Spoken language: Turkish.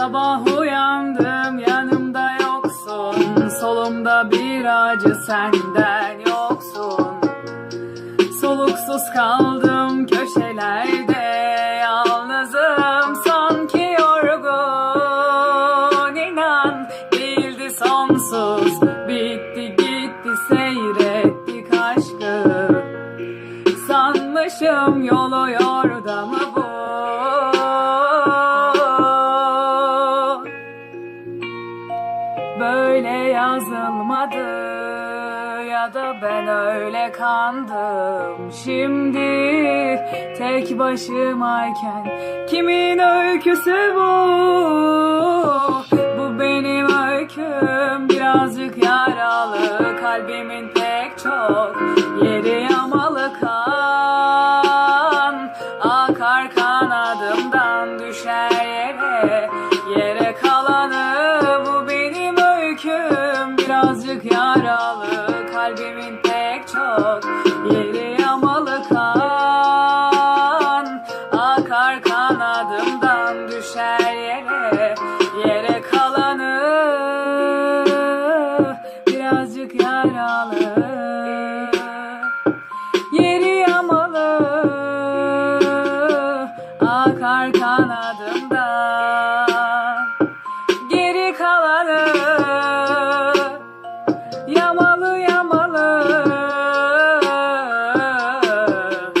Sabah uyandım yanımda yoksun. Solumda bir acı senden yoksun. Soluksuz kaldım köşelerde. Yalnızım sanki yorgun. İnan değildi sonsuz. Bitti gitti seyrettik aşkı. Sanmışım yolu yordamı bu Böyle yazılmadı. Ya da ben öyle kandım. Şimdi tek başımayken kimin öyküsü bu? Bu benim öyküm. Birazcık yaralı Kalbimin pek çok kalbimin pek çok Yeri yamalı kan. Akar kanadımdan düşer yere Yere kalanı birazcık yaralı. Yeri yamalı Akar kanadımdan